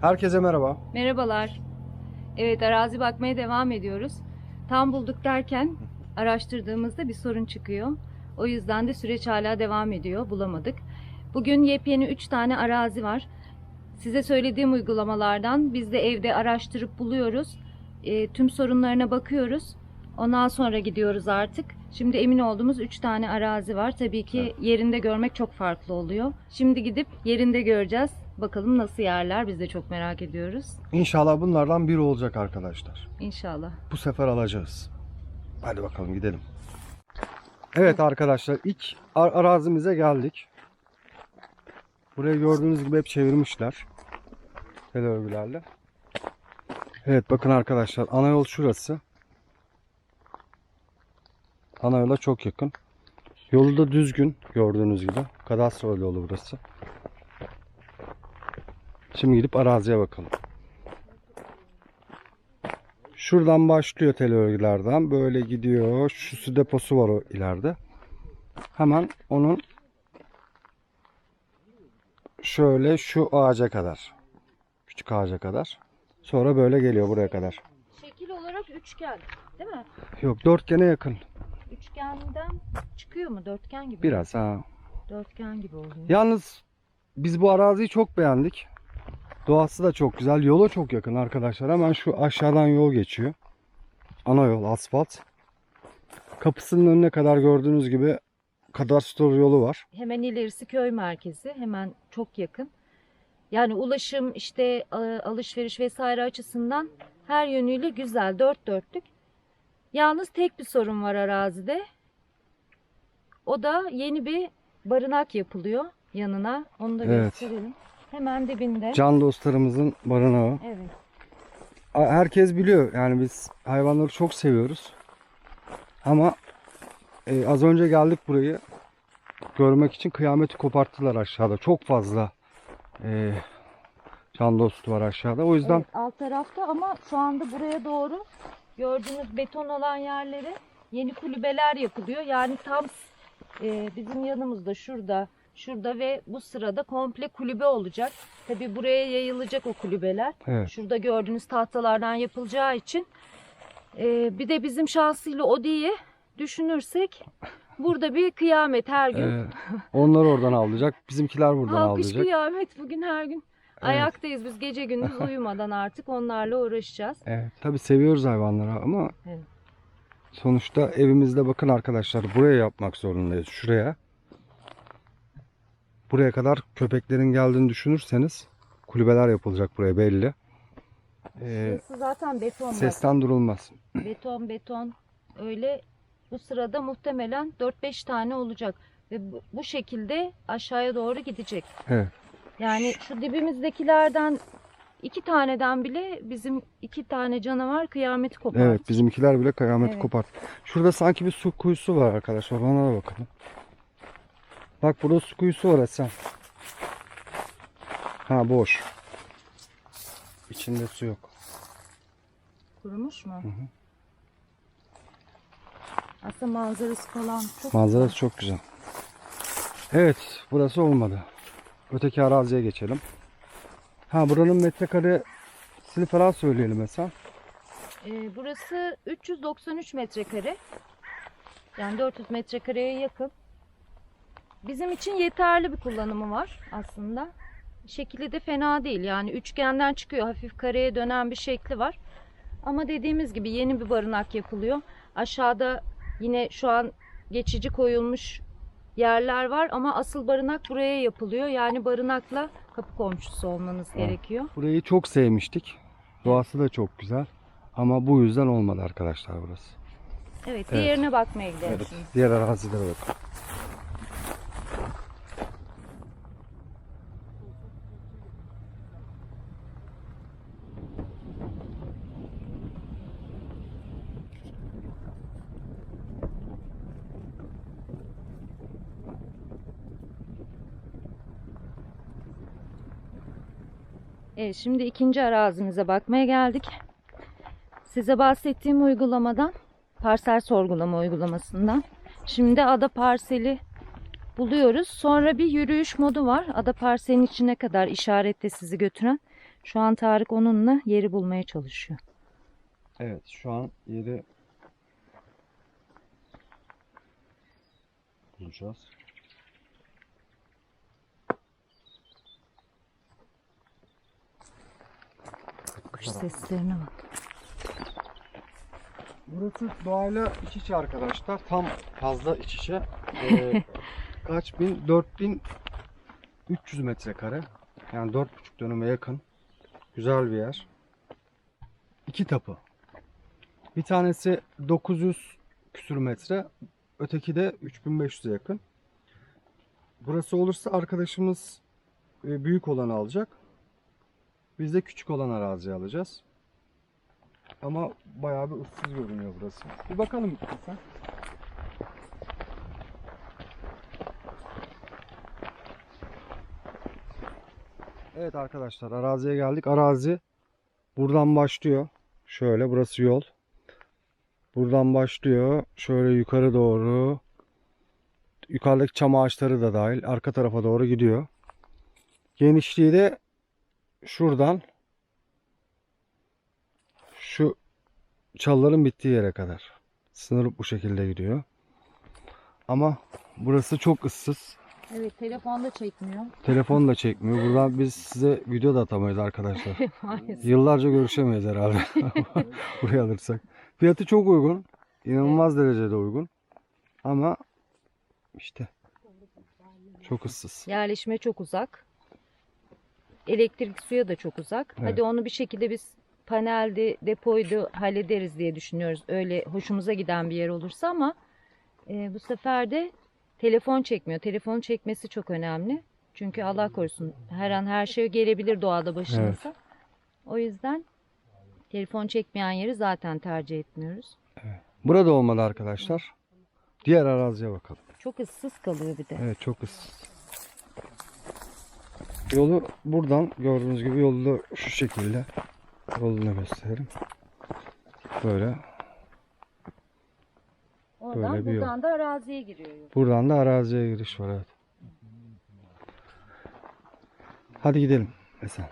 Herkese merhaba. Merhabalar. Evet arazi bakmaya devam ediyoruz. Tam bulduk derken araştırdığımızda bir sorun çıkıyor. O yüzden de süreç hala devam ediyor. Bulamadık. Bugün yepyeni 3 tane arazi var. Size söylediğim uygulamalardan biz de evde araştırıp buluyoruz. E, tüm sorunlarına bakıyoruz. Ondan sonra gidiyoruz artık. Şimdi emin olduğumuz 3 tane arazi var. Tabii ki yerinde görmek çok farklı oluyor. Şimdi gidip yerinde göreceğiz. Bakalım nasıl yerler biz de çok merak ediyoruz. İnşallah bunlardan biri olacak arkadaşlar. İnşallah. Bu sefer alacağız. Hadi bakalım gidelim. Evet arkadaşlar ilk ar- arazimize geldik. Burayı gördüğünüz gibi hep çevirmişler. Tel örgülerle. Evet bakın arkadaşlar ana yol şurası. Ana yola çok yakın. Yolu da düzgün gördüğünüz gibi. Kadastro yolu burası. Şimdi gidip araziye bakalım. Şuradan başlıyor tel örgülerden. Böyle gidiyor. Şu su deposu var o ileride. Hemen onun şöyle şu ağaca kadar. Küçük ağaca kadar. Sonra böyle geliyor buraya kadar. Şekil olarak üçgen değil mi? Yok dörtgene yakın. Üçgenden çıkıyor mu? Dörtgen gibi. Biraz ha. Dörtgen gibi oluyor. Yalnız biz bu araziyi çok beğendik. Doğası da çok güzel. Yola çok yakın arkadaşlar. Hemen şu aşağıdan yol geçiyor. Ana yol asfalt. Kapısının önüne kadar gördüğünüz gibi kadastro yolu var. Hemen ilerisi köy merkezi. Hemen çok yakın. Yani ulaşım işte a- alışveriş vesaire açısından her yönüyle güzel. Dört dörtlük. Yalnız tek bir sorun var arazide. O da yeni bir barınak yapılıyor yanına. Onu da Evet. gösterelim. Hemen dibinde. Can dostlarımızın barınağı. Evet. Herkes biliyor yani biz hayvanları çok seviyoruz. Ama e, az önce geldik burayı görmek için kıyameti koparttılar aşağıda. Çok fazla e, can dostu var aşağıda. O yüzden Evet, alt tarafta ama şu anda buraya doğru gördüğünüz beton olan yerlere yeni kulübeler yapılıyor. Yani tam e, bizim yanımızda şurada, şurada ve bu sırada komple kulübe olacak. Tabi buraya yayılacak o kulübeler. evet. Şurada gördüğünüz tahtalardan yapılacağı için. E, bir de bizim şansıyla o diye düşünürsek burada bir kıyamet her gün. e, onlar oradan avlayacak. Bizimkiler buradan Alkış avlayacak. kıyamet bugün her gün. Ayaktayız biz gece gündüz uyumadan artık onlarla uğraşacağız. Evet, tabii seviyoruz hayvanları ama Evet. sonuçta evimizde bakın arkadaşlar buraya yapmak zorundayız. Şuraya. Buraya kadar köpeklerin geldiğini düşünürseniz kulübeler yapılacak buraya belli. Ee, zaten beton bak. sesten durulmaz. Beton beton öyle bu sırada muhtemelen 4-5 tane olacak. Ve bu, bu şekilde aşağıya doğru gidecek. Evet. Yani şu dibimizdekilerden iki taneden bile bizim iki tane canavar kıyameti kopardı. Evet bizimkiler bile kıyameti Evet. kopart. Şurada sanki bir su kuyusu var arkadaşlar. Ona da bakalım. Bak burada su kuyusu var Esen. Ha boş. İçinde su yok. Kurumuş mu? Aslında manzarası falan çok Manzarası çok güzel. Evet, burası olmadı. Öteki araziye geçelim. Ha buranın metrekaresini falan söyleyelim mesela. Ee, burası 393 metrekare. Yani 400 metrekareye yakın. Bizim için yeterli bir kullanımı var aslında. Şekli de fena değil. Yani üçgenden çıkıyor. Hafif kareye dönen bir şekli var. Ama dediğimiz gibi yeni bir barınak yapılıyor. Aşağıda yine şu an geçici koyulmuş yerler var ama asıl barınak buraya yapılıyor. Yani barınakla kapı komşusu olmanız gerekiyor. Burayı çok sevmiştik. Doğası da çok güzel. Ama bu yüzden olmadı arkadaşlar burası. Evet, diğerine bakmaya gidelim Evet, şimdi. diğer arazilere bakalım. Evet, şimdi ikinci arazimize bakmaya geldik. Size bahsettiğim uygulamadan, parsel sorgulama uygulamasından. Şimdi ada parseli buluyoruz. Sonra bir yürüyüş modu var. Ada parselin içine kadar işaretle sizi götüren. Şu an Tarık onunla yeri bulmaya çalışıyor. Evet şu an yeri bulacağız. Kuş seslerine bak. Burası doğayla iç içe arkadaşlar. Tam fazla iç içe. Ee, kaç bin? 4300 metrekare. Yani 4,5 dönüme yakın. Güzel bir yer. İki tapı. Bir tanesi 900 küsür metre. Öteki de 3500'e yakın. Burası olursa arkadaşımız e, büyük olanı alacak. Biz de küçük olan araziyi alacağız. Ama bayağı bir ıssız görünüyor burası. Bir bakalım sen. Evet arkadaşlar araziye geldik. Arazi buradan başlıyor. Şöyle burası yol. Buradan başlıyor. Şöyle yukarı doğru. Yukarıdaki çam ağaçları da dahil. Arka tarafa doğru gidiyor. Genişliği de şuradan şu çalıların bittiği yere kadar. Sınır bu şekilde gidiyor. Ama burası çok ıssız. Evet telefonda çekmiyor. Telefon da çekmiyor. Buradan biz size video da atamayız arkadaşlar. Yıllarca görüşemeyiz herhalde. Buraya alırsak. Fiyatı çok uygun. İnanılmaz derecede uygun. Ama işte çok ıssız. Yerleşime çok uzak. Elektrik suya da çok uzak. Evet. Hadi onu bir şekilde biz paneldi, depoydu hallederiz diye düşünüyoruz. Öyle hoşumuza giden bir yer olursa ama e, bu sefer de telefon çekmiyor. Telefonu çekmesi çok önemli. Çünkü Allah korusun her an her şey gelebilir doğada başınıza. O yüzden telefon çekmeyen yeri zaten tercih etmiyoruz. Burada olmalı arkadaşlar. Diğer araziye bakalım. Çok ıssız kalıyor bir de. Evet çok ıssız. Yolu buradan gördüğünüz gibi yolu da şu şekilde yolunu gösterelim. Böyle. Oradan böyle bir yol. buradan da araziye giriyor. yol. Buradan da araziye giriş var evet. Hadi gidelim Esen.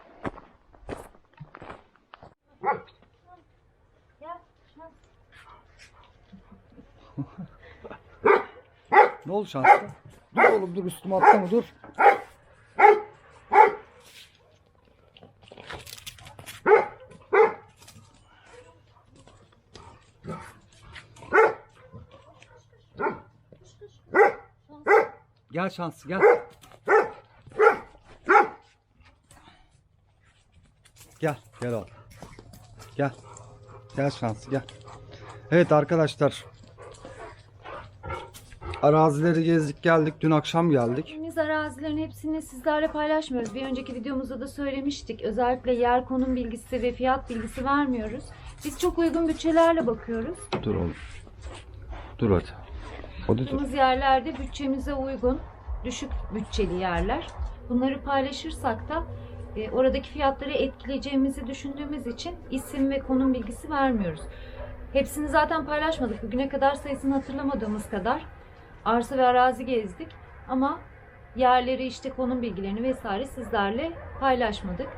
ne oldu şanslı? Dur oğlum dur üstüme atlama dur. Gel şanslı gel. Gel gel oğlum. Gel. Gel şanslı gel. Evet arkadaşlar. Arazileri gezdik geldik. Dün akşam geldik. Biz arazilerin hepsini sizlerle paylaşmıyoruz. Bir önceki videomuzda da söylemiştik. Özellikle yer konum bilgisi ve fiyat bilgisi vermiyoruz. Biz çok uygun bütçelerle bakıyoruz. Dur oğlum. Dur hadi. Baktığımız yerlerde bütçemize uygun, düşük bütçeli yerler. Bunları paylaşırsak da e, oradaki fiyatları etkileyeceğimizi düşündüğümüz için isim ve konum bilgisi vermiyoruz. Hepsini zaten paylaşmadık. Bugüne kadar sayısını hatırlamadığımız kadar arsa ve arazi gezdik. Ama yerleri işte konum bilgilerini vesaire sizlerle paylaşmadık.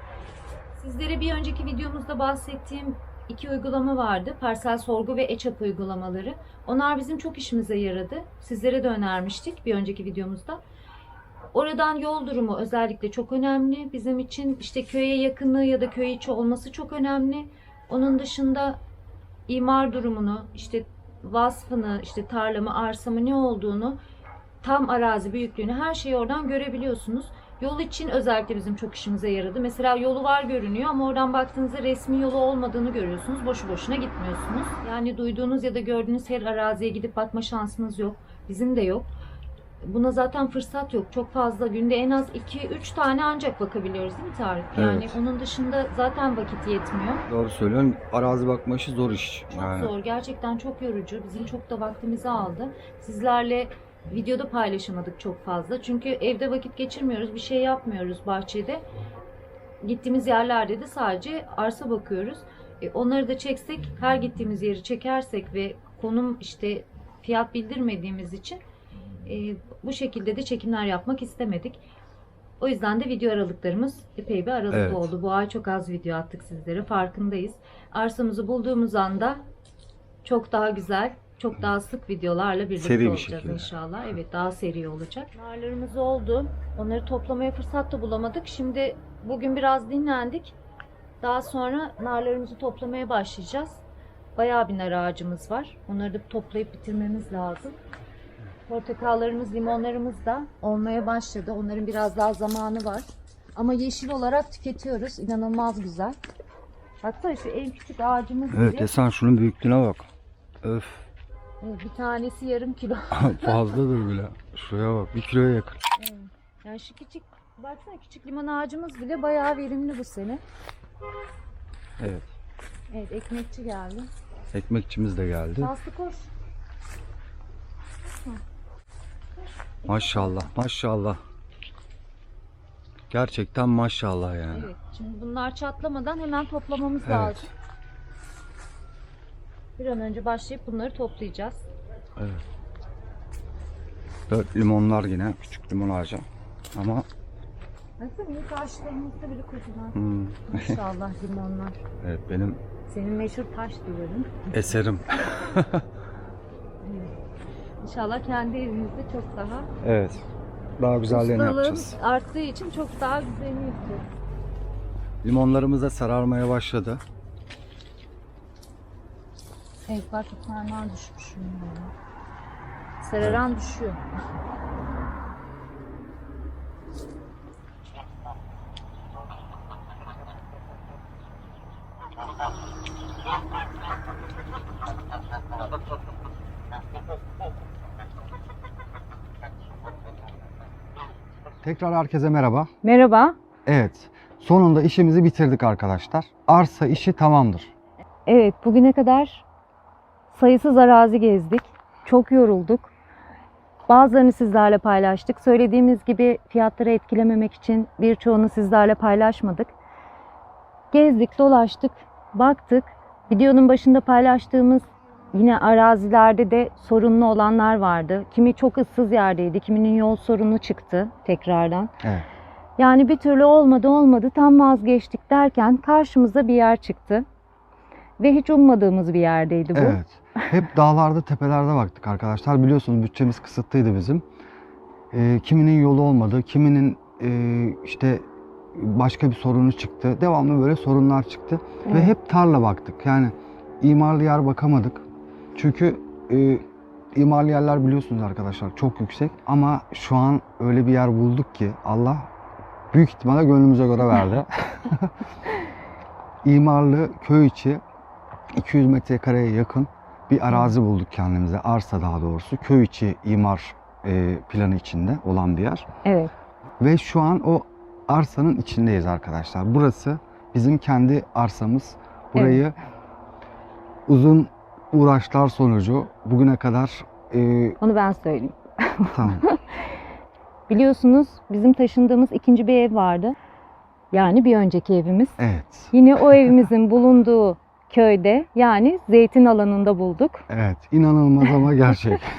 Sizlere bir önceki videomuzda bahsettiğim iki uygulama vardı. Parsel sorgu ve EÇAP uygulamaları. Onlar bizim çok işimize yaradı. Sizlere de önermiştik bir önceki videomuzda. Oradan yol durumu özellikle çok önemli. Bizim için işte köye yakınlığı ya da köy içi olması çok önemli. Onun dışında imar durumunu, işte vasfını, işte tarlamı, arsamı ne olduğunu, tam arazi büyüklüğünü her şeyi oradan görebiliyorsunuz. Yol için özellikle bizim çok işimize yaradı. Mesela yolu var görünüyor ama oradan baktığınızda resmi yolu olmadığını görüyorsunuz. Boşu boşuna gitmiyorsunuz. Yani duyduğunuz ya da gördüğünüz her araziye gidip bakma şansınız yok. Bizim de yok. Buna zaten fırsat yok. Çok fazla günde en az 2-3 tane ancak bakabiliyoruz değil mi Tarık? Yani Evet. onun dışında zaten vakit yetmiyor. Doğru söylüyorsun. Arazi bakma işi zor iş. Çok Yani. zor. Gerçekten çok yorucu. Bizim çok da vaktimizi aldı. Sizlerle videoda paylaşamadık çok fazla. Çünkü evde vakit geçirmiyoruz. Bir şey yapmıyoruz bahçede. Gittiğimiz yerlerde de sadece arsa bakıyoruz. E, onları da çeksek, her gittiğimiz yeri çekersek ve konum işte fiyat bildirmediğimiz için e, bu şekilde de çekimler yapmak istemedik. O yüzden de video aralıklarımız epey bir aralıklı Evet. oldu. Bu ay çok az video attık sizlere farkındayız. Arsamızı bulduğumuz anda çok daha güzel, çok daha sık videolarla birlikte Seri bir olacağız şekilde. inşallah. Evet daha seri olacak. Narlarımız oldu. Onları toplamaya fırsat da bulamadık. Şimdi bugün biraz dinlendik. Daha sonra narlarımızı toplamaya başlayacağız. Bayağı bir nar ağacımız var. Onları da toplayıp bitirmemiz lazım. Portakallarımız, limonlarımız da olmaya başladı. Onların biraz daha zamanı var. Ama yeşil olarak tüketiyoruz. İnanılmaz güzel. Hatta şu en küçük ağacımız Evet bile Esen şunun büyüklüğüne bak. Öf. Evet, bir tanesi yarım kilo. Fazladır bile. Şuraya bak. Bir kiloya yakın. Yani şu küçük, baksana küçük limon ağacımız bile bayağı verimli bu sene. Evet. Evet ekmekçi geldi. Ekmekçimiz de geldi. Aslı koş. Maşallah. Maşallah. Gerçekten maşallah yani. Evet şimdi bunlar çatlamadan hemen toplamamız Evet. lazım. Bir an önce başlayıp bunları toplayacağız. Dört limonlar yine. Küçük limon ağacı. Ama Baksana ilk ağaçlarımızda bile kocaman. hmm, Maşallah limonlar. evet benim Senin meşhur taş diyorum. eserim. İnşallah kendi evimizde çok daha Evet. Daha güzellerini ustalığın yapacağız. arttığı için çok daha güzelini yapacağız. Limonlarımız da sararmaya başladı. Evet bak bir tane daha düşmüş. bunlara. Sararan düşüyor. Tekrar herkese merhaba. Merhaba. Evet. Sonunda işimizi bitirdik arkadaşlar. Arsa işi tamamdır. Evet bugüne kadar sayısız arazi gezdik. Çok yorulduk. Bazılarını sizlerle paylaştık. Söylediğimiz gibi fiyatları etkilememek için birçoğunu sizlerle paylaşmadık. Gezdik, dolaştık, baktık. Videonun başında paylaştığımız yine arazilerde de sorunlu olanlar vardı. Kimi çok ıssız yerdeydi, kiminin yol sorunu çıktı tekrardan. Evet. Yani bir türlü olmadı olmadı tam vazgeçtik derken karşımıza bir yer çıktı. Ve hiç ummadığımız bir yerdeydi bu. Evet. Hep dağlarda, tepelerde baktık arkadaşlar. Biliyorsunuz bütçemiz kısıtlıydı bizim. Ee, kiminin yolu olmadı, kiminin e, işte başka bir sorunu çıktı. Devamlı böyle sorunlar çıktı. Ve Evet. hep tarla baktık. Yani imarlı yer bakamadık. Çünkü e, imarlı yerler biliyorsunuz arkadaşlar çok yüksek. Ama şu an öyle bir yer bulduk ki Allah büyük ihtimalle gönlümüze göre verdi. İmarlı köy içi 200 metrekareye yakın bir arazi bulduk kendimize. Arsa daha doğrusu. Köy içi imar e, planı içinde olan bir yer. Evet. Ve şu an o arsanın içindeyiz arkadaşlar. Burası bizim kendi arsamız. Burayı uzun uğraşlar sonucu bugüne kadar e, Onu ben söyleyeyim. tamam. Biliyorsunuz bizim taşındığımız ikinci bir ev vardı. Yani bir önceki evimiz. Evet. Yine o evimizin bulunduğu köyde yani zeytin alanında bulduk. Evet. inanılmaz ama gerçek.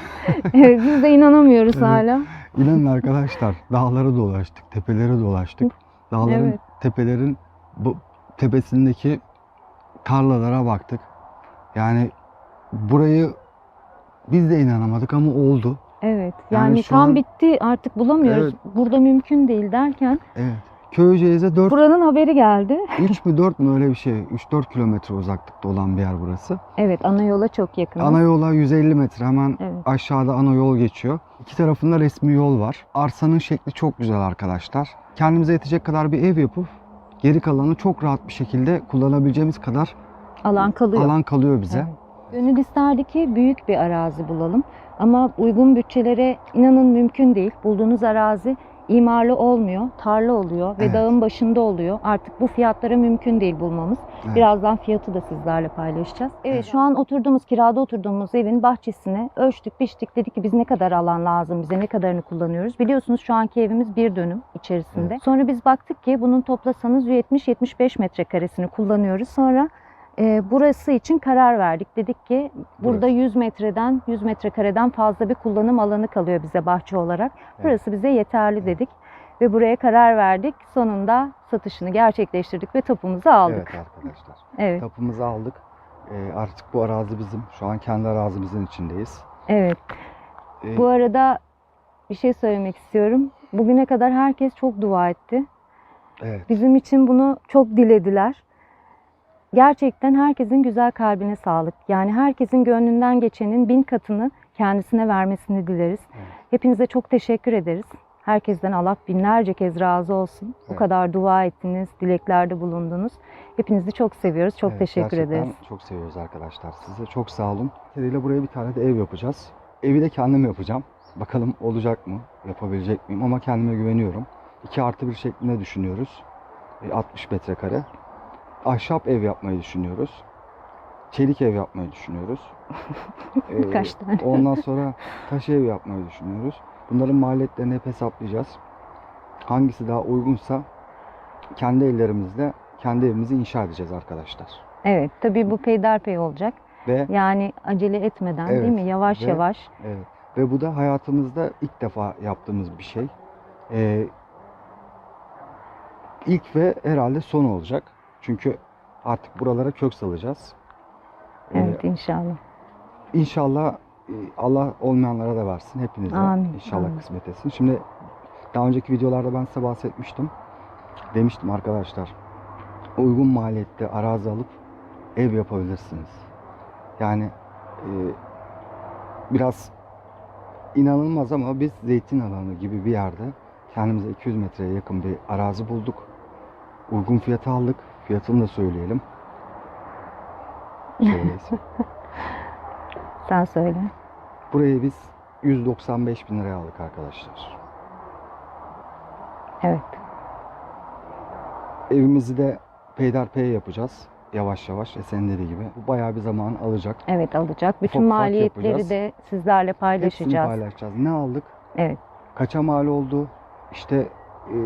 Evet, Biz de inanamıyoruz Evet. hala. İnanın arkadaşlar dağları dolaştık, tepeleri dolaştık. Dağların, Evet. tepelerin bu tepesindeki tarlalara baktık. Yani burayı biz de inanamadık ama oldu. Evet. Yani Yani, tam an- bitti artık bulamıyoruz. Burada mümkün değil derken Evet. Köyceğiz'e 4 buranın haberi geldi. 3 mü 4 mü öyle bir şey. 3-4 kilometre uzaklıkta olan bir yer burası. Evet ana yola çok yakın. Ana yola 150 metre hemen Evet. aşağıda ana yol geçiyor. İki tarafında resmi yol var. Arsanın şekli çok güzel arkadaşlar. Kendimize yetecek kadar bir ev yapıp geri kalanı çok rahat bir şekilde kullanabileceğimiz kadar Alan kalıyor. alan kalıyor bize. Evet. Gönül isterdi ki büyük bir arazi bulalım. Ama uygun bütçelere inanın mümkün değil. Bulduğunuz arazi imarlı olmuyor, tarla oluyor ve Evet. dağın başında oluyor. Artık bu fiyatlara mümkün değil bulmamız. Evet. Birazdan fiyatı da sizlerle paylaşacağız. Evet, Evet. şu an oturduğumuz, kirada oturduğumuz evin bahçesine ölçtük, biçtik. Dedik ki biz ne kadar alan lazım, bize ne kadarını kullanıyoruz. Biliyorsunuz şu anki evimiz bir dönüm içerisinde. Sonra biz baktık ki bunun toplasanız 70-75 metrekaresini kullanıyoruz. Sonra e, burası için karar verdik. Dedik ki burada Burası. 100 metreden 100 metrekareden fazla bir kullanım alanı kalıyor bize bahçe olarak. Evet. Burası bize yeterli dedik. ve buraya karar verdik. Sonunda satışını gerçekleştirdik ve tapumuzu aldık. Evet arkadaşlar. Evet. Tapımızı aldık. Ee, artık bu arazi bizim. Şu an kendi arazimizin içindeyiz. Evet. Ee, Bu arada bir şey söylemek istiyorum. Bugüne kadar herkes çok dua etti. evet. Bizim için bunu çok dilediler. Gerçekten herkesin güzel kalbine sağlık. Yani herkesin gönlünden geçenin bin katını kendisine vermesini dileriz. Evet. Hepinize çok teşekkür ederiz. Herkesten Allah binlerce kez razı olsun. Bu Evet. kadar dua ettiniz, dileklerde bulundunuz. Hepinizi çok seviyoruz. Çok Evet, teşekkür gerçekten ederiz. çok seviyoruz arkadaşlar. Size çok sağ olun. Seriyle buraya bir tane de ev yapacağız. Evi de kendim yapacağım. Bakalım olacak mı? Yapabilecek miyim? Ama kendime güveniyorum. 2 artı 1 şeklinde düşünüyoruz. E, 60 metrekare. Ahşap ev yapmayı düşünüyoruz. Çelik ev yapmayı düşünüyoruz. E, Kaç tane? Ondan sonra taş ev yapmayı düşünüyoruz. Bunların maliyetlerini hep hesaplayacağız. Hangisi daha uygunsa kendi ellerimizle kendi evimizi inşa edeceğiz arkadaşlar. Evet, tabii bu peyderpey olacak. Ve Yani acele etmeden Evet, değil mi? Yavaş ve- yavaş. evet, ve bu da hayatımızda ilk defa yaptığımız bir şey. Ee, ilk ve herhalde son olacak. Çünkü artık buralara kök salacağız. Ee, Evet inşallah. İnşallah e, Allah olmayanlara da versin hepinize. Amin, İnşallah amin. kısmet etsin. Şimdi daha önceki videolarda ben size bahsetmiştim. Demiştim arkadaşlar. Uygun maliyette arazi alıp ev yapabilirsiniz. Yani e, biraz inanılmaz ama biz zeytin alanı gibi bir yerde kendimize 200 metreye yakın bir arazi bulduk. Uygun fiyata aldık. Fiyatını da söyleyelim. Söyleyelim. Sen söyle. Burayı biz 195 bin liraya aldık arkadaşlar. Evet. Evimizi de peyderpey yapacağız. Yavaş yavaş ve senin dediği gibi. Bu bayağı bir zaman alacak. Evet alacak. Bütün ufak maliyetleri yapacağız. de sizlerle Hepsini paylaşacağız. paylaşacağız. Ne aldık? Evet. Kaça mal oldu? İşte e,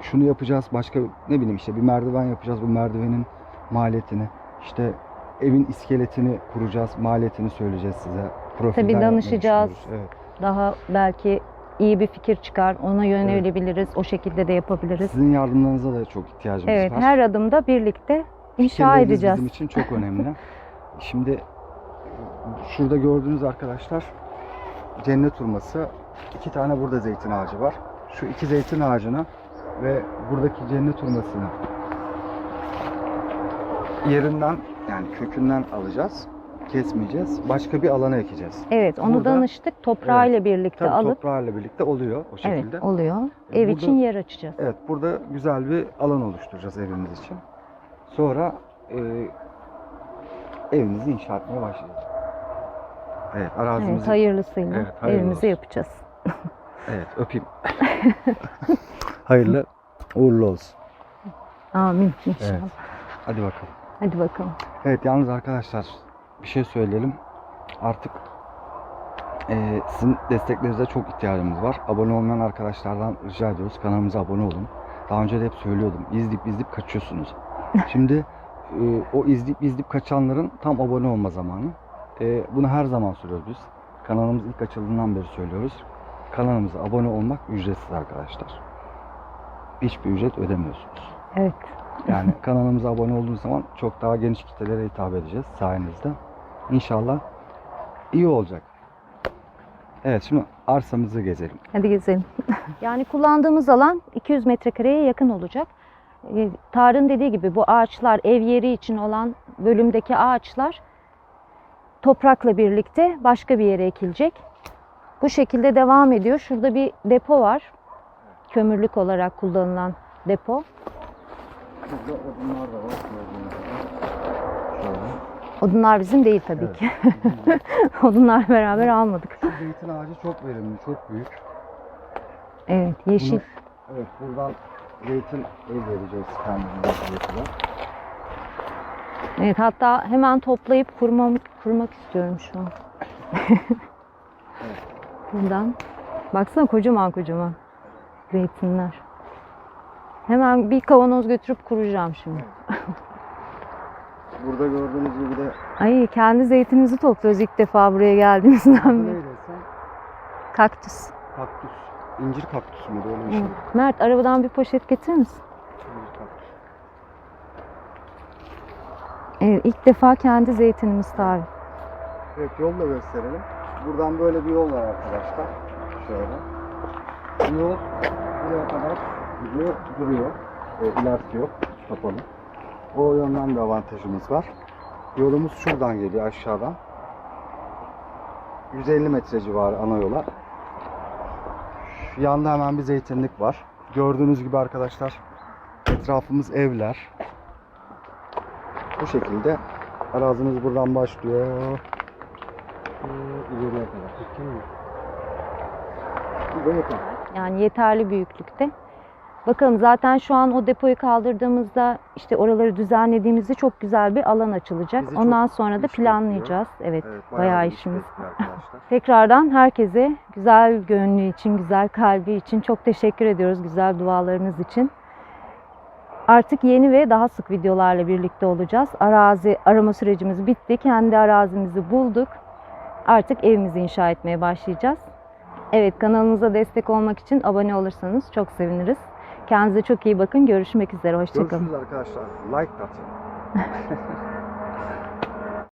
şunu yapacağız. Başka ne bileyim işte bir merdiven yapacağız. Bu merdivenin maliyetini. İşte evin iskeletini kuracağız. Maliyetini söyleyeceğiz size. Profilden Tabii danışacağız. Evet. Daha belki iyi bir fikir çıkar. Ona yönelebiliriz. O şekilde de yapabiliriz. Sizin yardımlarınıza da çok ihtiyacımız Evet, var. her adımda birlikte inşa Fikirleriniz edeceğiz. bizim için çok önemli. Şimdi şurada gördüğünüz arkadaşlar cennet hurması. iki tane burada zeytin ağacı var. Şu iki zeytin ağacını ve buradaki cennet hurmasını yerinden yani kökünden alacağız. Kesmeyeceğiz. Başka bir alana ekeceğiz. Evet, onu Burada- danıştık. Toprağıyla birlikte Tabii alıp toprağıyla birlikte oluyor o şekilde. evet oluyor. E, Ev burada- için yer açacağız. Evet, burada güzel bir alan oluşturacağız evimiz için. Sonra e, evimizi inşa etmeye başlayacağız. Evet, Evet, arazimizi... hayırlısıyla Evet, hayırlı evimizi olsun. yapacağız. Evet, öpeyim. Hayırlı uğurlu olsun. Amin inşallah. Evet. Hadi bakalım. Hadi bakalım. Evet, yalnız arkadaşlar bir şey söyleyelim. Artık e, sizin desteklerinize çok ihtiyacımız var. Abone olmayan arkadaşlardan rica ediyoruz. Kanalımıza abone olun. Daha önce de hep söylüyordum. İzleyip izleyip kaçıyorsunuz. Şimdi e, o izleyip izleyip kaçanların tam abone olma zamanı. E, bunu her zaman söylüyoruz biz. Kanalımız ilk açıldığından beri söylüyoruz. Kanalımıza abone olmak ücretsiz arkadaşlar. Hiçbir ücret ödemiyorsunuz. Evet. Yani kanalımıza abone olduğunuz zaman çok daha geniş kitlelere hitap edeceğiz sayenizde. İnşallah iyi olacak. Evet şimdi arsamızı gezelim. Hadi gezelim. yani kullandığımız alan 200 metrekareye yakın olacak. Ee, Tarık'ın dediği gibi bu ağaçlar ev yeri için olan bölümdeki ağaçlar toprakla birlikte başka bir yere ekilecek. Bu şekilde devam ediyor. Şurada bir depo var. Kömürlük olarak kullanılan depo. Burada odunlar da var. Odunlar bizim değil tabii Evet. ki. Odunlar beraber almadık. Şu zeytin ağacı çok verimli, çok büyük. Evet, yeşil. Bunu- evet buradan zeytin elde edeceğiz kendimize. Evet, hatta hemen toplayıp kurmam, kurmak istiyorum şu an. Buradan. Baksana kocaman kocaman zeytinler. Hemen bir kavanoz götürüp kuracağım şimdi. Burada gördüğünüz gibi de Ay kendi zeytinimizi topluyoruz ilk defa buraya geldiğimizden beri. neydi? Kaktüs. Kaktüs. İncir kaktüsü mü şey? Evet. Mert arabadan bir poşet getirir misin? Evet, ilk defa kendi zeytinimiz tarif. Evet yol da gösterelim. Buradan böyle bir yol var arkadaşlar. Şöyle. Yol buraya kadar gidiyor, duruyor. E, ilerisi yok, kapalı. O yönden bir avantajımız var. Yolumuz şuradan geliyor aşağıdan. 150 metre civarı ana yola. Şu yanda hemen bir zeytinlik var. Gördüğünüz gibi arkadaşlar etrafımız evler. Bu şekilde arazimiz buradan başlıyor. Ee, ileriye kadar. Tutun mu? Buraya kadar. Yani yeterli büyüklükte. Bakalım zaten şu an o depoyu kaldırdığımızda işte oraları düzenlediğimizde çok güzel bir alan açılacak. Bizi Ondan sonra da planlayacağız. Evet, Evet, bayağı iş işimiz. Tekrardan herkese güzel gönlü için, güzel kalbi için çok teşekkür ediyoruz güzel dualarınız için. Artık yeni ve daha sık videolarla birlikte olacağız. Arazi arama sürecimiz bitti. Kendi arazimizi bulduk. Artık evimizi inşa etmeye başlayacağız. Evet kanalımıza destek olmak için abone olursanız çok seviniriz. Kendinize çok iyi bakın. Görüşmek üzere. Hoşçakalın. Görüşürüz arkadaşlar. Like atın.